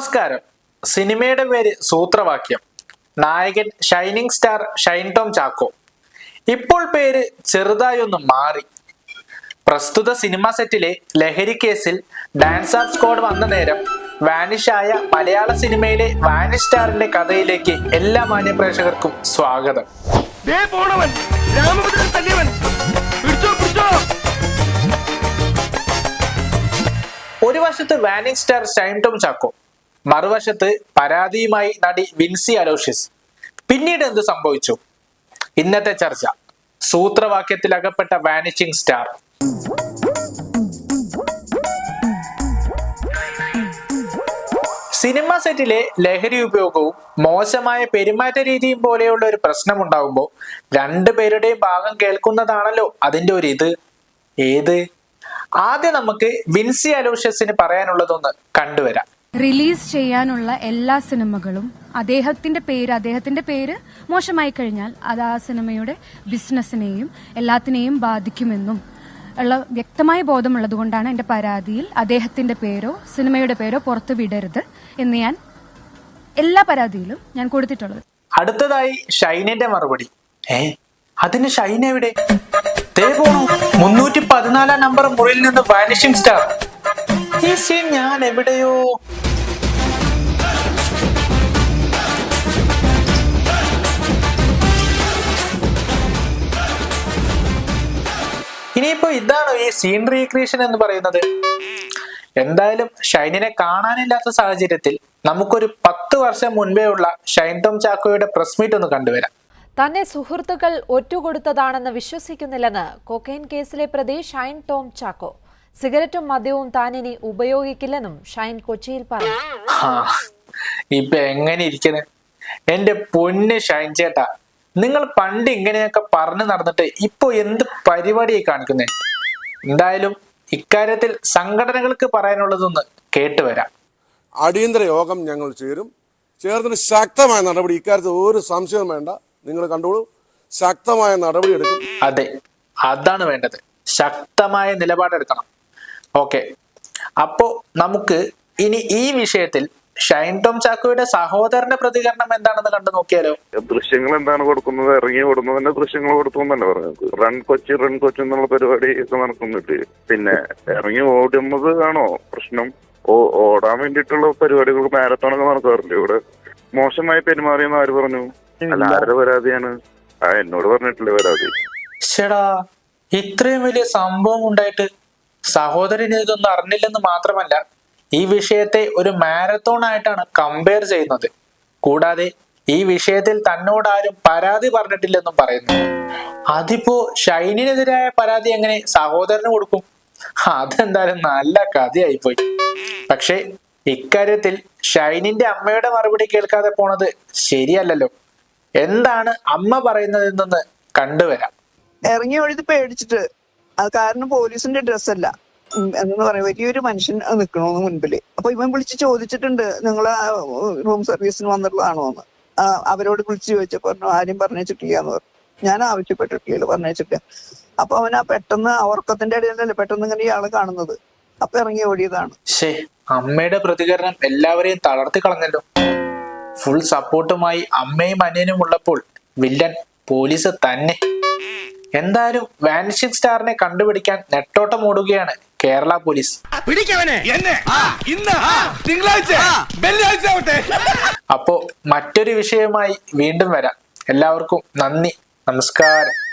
നമസ്കാരം. സിനിമയുടെ പേര് സൂത്രവാക്യം. നായകൻ ഷൈനിങ് സ്റ്റാർ ഷൈൻ ടോം ചാക്കോ. ഇപ്പോൾ പേര് ചെറുതായി ഒന്ന് മാറി. പ്രസ്തുത സിനിമ സെറ്റിലെ ലഹരി കേസിൽ ഡാൻസ് ആർ സ്ക്വാഡ് വന്ന നേരം വാനിഷായ മലയാള സിനിമയിലെ വാനിഷ് സ്റ്റാറിന്റെ കഥയിലേക്ക് എല്ലാ മാന്യ പ്രേക്ഷകർക്കും സ്വാഗതം ഒരു വശത്ത് വാനിങ് സ്റ്റാർ ഷൈൻ ടോം ചാക്കോ. മറുവശത്ത് പരാതിയുമായി നടി വിൻസി അലോഷ്യസ് പിന്നീട് എന്ത് സംഭവിച്ചു? ഇന്നത്തെ ചർച്ച. സൂത്രവാക്യത്തിൽ അകപ്പെട്ട വാനിഷിംഗ് സ്റ്റാർ. സിനിമ സെറ്റിലെ ലഹരി ഉപയോഗവും മോശമായ പെരുമാറ്റ രീതിയും പോലെയുള്ള ഒരു പ്രശ്നം ഉണ്ടാകുമ്പോൾ രണ്ടുപേരുടെയും ഭാഗം കേൾക്കുന്നതാണല്ലോ അതിന്റെ ഒരു ഇത്. ഏത്? ആദ്യം നമുക്ക് വിൻസി അലോഷ്യസിന് പറയാനുള്ളതൊന്ന് കണ്ടുവരാം. റിലീസ് ചെയ്യാനുള്ള എല്ലാ സിനിമകളും അദ്ദേഹത്തിന്റെ പേര് അദ്ദേഹത്തിന്റെ പേര് മോശമായി കഴിഞ്ഞാൽ അത് ആ സിനിമയുടെ ബിസിനസ്സിനെയും എല്ലാത്തിനെയും ബാധിക്കുമെന്നും ഉള്ള വ്യക്തമായ ബോധമുള്ളതുകൊണ്ടാണ് എന്റെ പരാതിയിൽ അദ്ദേഹത്തിന്റെ പേരോ സിനിമയുടെ പേരോ പുറത്തു വിടരുത് എന്ന് ഞാൻ എല്ലാ പരാതിയിലും ഞാൻ കൊടുത്തിട്ടുള്ളത്. അടുത്തതായി ഷൈനിന്റെ മറുപടി. ഏ അതിന് ഷൈൻ എവിടെ? മുന്നൂറ്റി പതിനാലാം നമ്പർ മുറിയിൽ നിന്ന് വാനിഷിംഗ് സ്റ്റാർ. ഈ സീൻ ഞാൻ എവിടെയോ ഇനിയിപ്പോ ഇതാണോ ഈ സീൻ റീക്രിയേഷൻ എന്ന് പറയുന്നത്? എന്തായാലും ഷൈനിനെ കാണാനില്ലാത്ത സാഹചര്യത്തിൽ നമുക്കൊരു പത്ത് വർഷം മുൻപേ ഉള്ള ഷൈൻ ടോം ചാക്കോയുടെ പ്രസ് മീറ്റ് ഒന്ന് കണ്ടുവരാം. തന്നെ സുഹൃത്തുക്കൾ ഒറ്റുകൊടുത്തതാണെന്ന് വിശ്വസിക്കുന്നില്ലെന്ന് കൊക്കൈൻ കേസിലെ പ്രതി ഷൈൻ ടോം ചാക്കോ. സിഗരറ്റും മദ്യവും താൻ ഇനി ഉപയോഗിക്കില്ലെന്നും ഷൈൻ കൊച്ചിയിൽ പറഞ്ഞു. ഇപ്പൊ എങ്ങനെ ഇരിക്കണേ? എന്റെ പൊന്ന് ഷൈൻ ചേട്ടാ നിങ്ങൾ പണ്ട് ഇങ്ങനെയൊക്കെ പറഞ്ഞു നടന്നിട്ട് ഇപ്പൊ എന്ത് പരിപാടിയായി കാണിക്കുന്നേ? എന്തായാലും ഇക്കാര്യത്തിൽ സംഘടനകൾക്ക് പറയാനുള്ളതൊന്ന് കേട്ടുവരാം അടിയന്തര യോഗം ഞങ്ങൾ ചേരും. ചേർന്നിട്ട് ശക്തമായ നടപടി ഇക്കാര്യത്തിൽ ഒരു സംശയവും വേണ്ട. നിങ്ങൾ കണ്ടോളൂ ശക്തമായ നടപടി എടുക്കും. അതെ അതാണ് വേണ്ടത്. ശക്തമായ നിലപാടെടുക്കണം. ഓക്കെ. അപ്പോ നമുക്ക് ഇനി ഈ വിഷയത്തിൽ ഷൈൻ ടോം ചാക്കോയുടെ സഹോദരന്റെ പ്രതികരണം എന്താണെന്ന് കണ്ടു നോക്കിയാലോ? ദൃശ്യങ്ങൾ എന്താണ് കൊടുക്കുന്നത്? ഇറങ്ങി ഓടുന്നതിന്റെ ദൃശ്യങ്ങൾ കൊടുത്തു എന്നല്ലേ പറഞ്ഞത്? റൺ കൊച്ചി റൺ കൊച്ചി എന്നുള്ള പരിപാടി ഒക്കെ നടക്കുന്നുണ്ട്. പിന്നെ ഇറങ്ങി ഓടുന്നത് ആണോ പ്രശ്നം? ഓ ഓടാൻ വേണ്ടിയിട്ടുള്ള പരിപാടികൾ മാരത്തോൺ ഒക്കെ നടക്കാറുണ്ട് ഇവിടെ മോശമായി പെരുമാറിയെന്ന് ആര് പറഞ്ഞു? അല്ല ആരുടെ പരാതിയാണ്? ആ എന്നോട് പറഞ്ഞിട്ടില്ലേ പരാതി. ചേടാ ഇത്രയും വലിയ സംഭവം ഉണ്ടായിട്ട് സഹോദരന് ഇതൊന്നും അറിഞ്ഞില്ലെന്ന് മാത്രമല്ല ഈ വിഷയത്തെ ഒരു മാരത്തോൺ ആയിട്ടാണ് കമ്പയർ ചെയ്യുന്നത്. കൂടാതെ ഈ വിഷയത്തിൽ തന്നോട് ആരും പരാതി പറഞ്ഞിട്ടില്ലെന്നും പറയുന്നു. അതിപ്പോ ഷൈനിനെതിരായ പരാതി എങ്ങനെ സഹോദരന് കൊടുക്കും? അതെന്തായാലും നല്ല കഥയായിപ്പോയി. പക്ഷേ ഇക്കാര്യത്തിൽ ഷൈനിന്റെ അമ്മയുടെ മറുപടി കേൾക്കാതെ പോണത് ശരിയല്ലല്ലോ. എന്താണ് അമ്മ പറയുന്നതെന്നൊന്ന് കണ്ടുവരാം. ഇറങ്ങി ഒഴുതി പേടിച്ചിട്ട് അത് കാരണം പോലീസിന്റെ ഡ്രസ് അല്ല എന്ന് പറയാം വലിയൊരു മനുഷ്യൻ നിൽക്കണോന്ന് മുൻപിൽ. അപ്പൊ ഇവൻ വിളിച്ച് ചോദിച്ചിട്ടുണ്ട് നിങ്ങൾ റൂം സർവീസിന് വന്നിട്ടുള്ളതാണോ എന്ന്? അവരോട് വിളിച്ച് ചോദിച്ചപ്പോ പറഞ്ഞു ആരും പറഞ്ഞിട്ടില്ല എന്ന് പറഞ്ഞു. ഞാൻ ആവശ്യപ്പെട്ടിട്ടില്ല പറഞ്ഞിട്ടില്ല അപ്പൊ അവൻ ആ പെട്ടെന്ന് ഉറക്കത്തിന്റെ ഇടയിലല്ലേ പെട്ടെന്ന് ഇങ്ങനെ ഇയാൾ കാണുന്നത്. അപ്പൊ ഇറങ്ങി ഓടിയതാണ്. ശേ അമ്മയുടെ പ്രതികരണം എല്ലാവരെയും തളർത്തി കളഞ്ഞല്ലോ. ഫുൾ സപ്പോർട്ടുമായി അമ്മയും അനിയനും ഉള്ളപ്പോൾ വില്ലൻ പോലീസ് തന്നെ. എന്തായാലും വാനിഷിംഗ് സ്റ്റാറിനെ കണ്ടുപിടിക്കാൻ നെട്ടോട്ടം ഓടുകയാണ് കേരള പോലീസ്. പിടിക്കവനെ. എന്നെ ഇന്ന് തിങ്കളാഴ്ച. വെള്ളിയാഴ്ച അപ്പോ മറ്റൊരു വിഷയവുമായി വീണ്ടും വരാം. എല്ലാവർക്കും നന്ദി നമസ്കാരം.